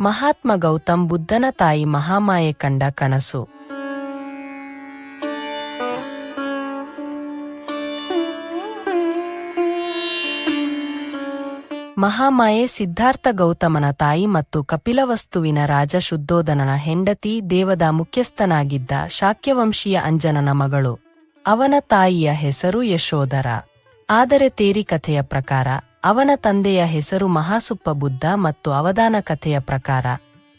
ಮಹಾತ್ಮ ಗೌತಮ್ ಬುದ್ಧನ ತಾಯಿ ಮಹಾಮಾಯೆ ಕಂಡ ಕನಸು. ಮಹಾಮಾಯೆ ಸಿದ್ಧಾರ್ಥ ಗೌತಮನ ತಾಯಿ ಮತ್ತು ಕಪಿಲವಸ್ತುವಿನ ರಾಜ ಶುದ್ಧೋಧನನ ಹೆಂಡತಿ ದೇವದ ಮುಖ್ಯಸ್ಥನಾಗಿದ್ದ ಶಾಕ್ಯವಂಶೀಯ ಅಂಜನನ ಮಗಳು. ಅವನ ತಾಯಿಯ ಹೆಸರು ಯಶೋಧರ. ಆದರೆ ತೇರಿ ಕಥೆಯ ಪ್ರಕಾರ ಅವನ ತಂದೆಯ ಹೆಸರು ಮಹಾಸುಪ್ಪ ಬುದ್ಧ ಮತ್ತು ಅವಧಾನ ಕಥೆಯ ಪ್ರಕಾರ,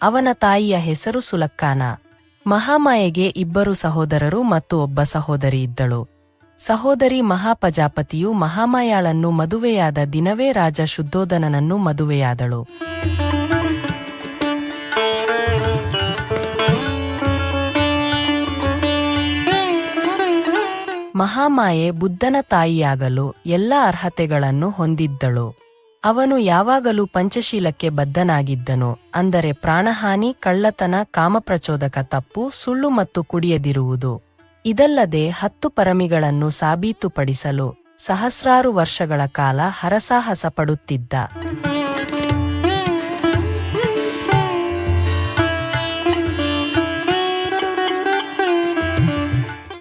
ಅವನ ತಾಯಿಯ ಹೆಸರು ಸುಲಕ್ಕಾನ. ಮಹಾಮಾಯೆಗೆ ಇಬ್ಬರು ಸಹೋದರರು ಮತ್ತು ಒಬ್ಬ ಸಹೋದರಿ ಇದ್ದಳು. ಸಹೋದರಿ ಮಹಾಪಜಾಪತಿಯು ಮಹಾಮಾಯಾಳನ್ನು ಮದುವೆಯಾದ ದಿನವೇ ರಾಜ ಶುದ್ಧೋಧನನನ್ನು ಮದುವೆಯಾದಳು. ಮಹಾಮಾಯೆ ಬುದ್ಧನ ತಾಯಿಯಾಗಲು ಎಲ್ಲ ಅರ್ಹತೆಗಳನ್ನು ಹೊಂದಿದ್ದಳು. ಅವನು ಯಾವಾಗಲೂ ಪಂಚಶೀಲಕ್ಕೆ ಬದ್ಧನಾಗಿದ್ದನು, ಅಂದರೆ ಪ್ರಾಣಹಾನಿ, ಕಳ್ಳತನ, ಕಾಮಪ್ರಚೋದಕ, ತಪ್ಪು, ಸುಳ್ಳು ಮತ್ತು ಕುಡಿಯದಿರುವುದು. ಇದಲ್ಲದೆ ಹತ್ತು ಪರಮಿಗಳನ್ನು ಸಾಬೀತುಪಡಿಸಲು ಸಹಸ್ರಾರು ವರ್ಷಗಳ ಕಾಲ ಹರಸಾಹಸ ಪಡುತ್ತಿದ್ದ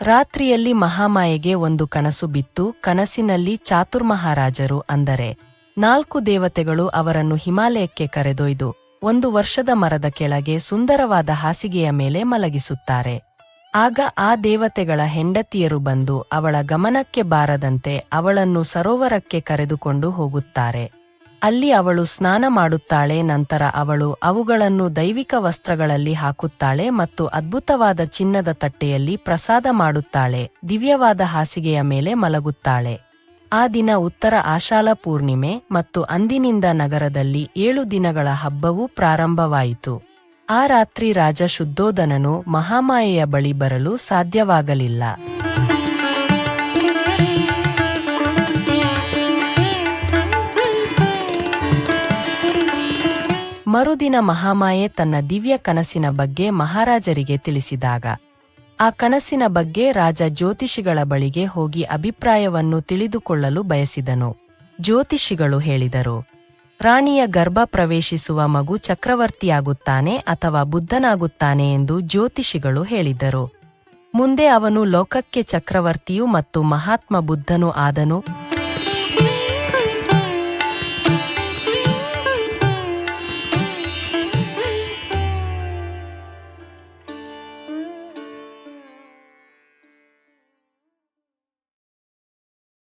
ರಾತ್ರಿಯಲ್ಲಿ ಮಹಾಮಾಯೆಗೆ ಒಂದು ಕನಸು ಬಿತ್ತು. ಕನಸಿನಲ್ಲಿ ಚಾತುರ್ಮಹಾರಾಜರು ಅಂದರೆ ನಾಲ್ಕು ದೇವತೆಗಳು ಅವರನ್ನು ಹಿಮಾಲಯಕ್ಕೆ ಕರೆದೊಯ್ದು ಒಂದು ವರ್ಷದ ಮರದ ಕೆಳಗೆ ಸುಂದರವಾದ ಹಾಸಿಗೆಯ ಮೇಲೆ ಮಲಗಿಸುತ್ತಾರೆ. ಆಗ ಆ ದೇವತೆಗಳ ಹೆಂಡತಿಯರು ಬಂದು ಅವಳ ಗಮನಕ್ಕೆ ಬಾರದಂತೆ ಅವಳನ್ನು ಸರೋವರಕ್ಕೆ ಕರೆದುಕೊಂಡು ಹೋಗುತ್ತಾರೆ. ಅಲ್ಲಿ ಅವಳು ಸ್ನಾನ ಮಾಡುತ್ತಾಳೆ, ನಂತರ ಅವಳು ಅವುಗಳನ್ನು ದೈವಿಕ ವಸ್ತ್ರಗಳಲ್ಲಿ ಹಾಕುತ್ತಾಳೆ ಮತ್ತು ಅದ್ಭುತವಾದ ಚಿನ್ನದ ತಟ್ಟೆಯಲ್ಲಿ ಪ್ರಸಾದ ಮಾಡುತ್ತಾಳೆ, ದಿವ್ಯವಾದ ಹಾಸಿಗೆಯ ಮೇಲೆ ಮಲಗುತ್ತಾಳೆ. ಆ ದಿನ ಉತ್ತರ ಆಶಾಲ ಪೂರ್ಣಿಮೆ ಮತ್ತು ಅಂದಿನಿಂದ ನಗರದಲ್ಲಿ ಏಳು ದಿನಗಳ ಹಬ್ಬವೂ ಪ್ರಾರಂಭವಾಯಿತು. ಆ ರಾತ್ರಿ ರಾಜ ಶುದ್ಧೋಧನನು ಮಹಾಮಾಯೆಯ ಬಳಿ ಬರಲು ಸಾಧ್ಯವಾಗಲಿಲ್ಲ. ಮರುದಿನ ಮಹಾಮಾಯೆ ತನ್ನ ದಿವ್ಯ ಕನಸಿನ ಬಗ್ಗೆ ಮಹಾರಾಜರಿಗೆ ತಿಳಿಸಿದಾಗ, ಆ ಕನಸಿನ ಬಗ್ಗೆ ರಾಜ ಜ್ಯೋತಿಷಿಗಳ ಬಳಿಗೆ ಹೋಗಿ ಅಭಿಪ್ರಾಯವನ್ನು ತಿಳಿದುಕೊಳ್ಳಲು ಬಯಸಿದನು. ಜ್ಯೋತಿಷಿಗಳು ಹೇಳಿದರು, ರಾಣಿಯ ಗರ್ಭ ಪ್ರವೇಶಿಸುವ ಮಗು ಚಕ್ರವರ್ತಿಯಾಗುತ್ತಾನೆ ಅಥವಾ ಬುದ್ಧನಾಗುತ್ತಾನೆ ಎಂದು ಜ್ಯೋತಿಷಿಗಳು ಹೇಳಿದರು. ಮುಂದೆ ಅವನು ಲೋಕಕ್ಕೆ ಚಕ್ರವರ್ತಿಯು ಮತ್ತು ಮಹಾತ್ಮ ಬುದ್ಧನು ಆದನು.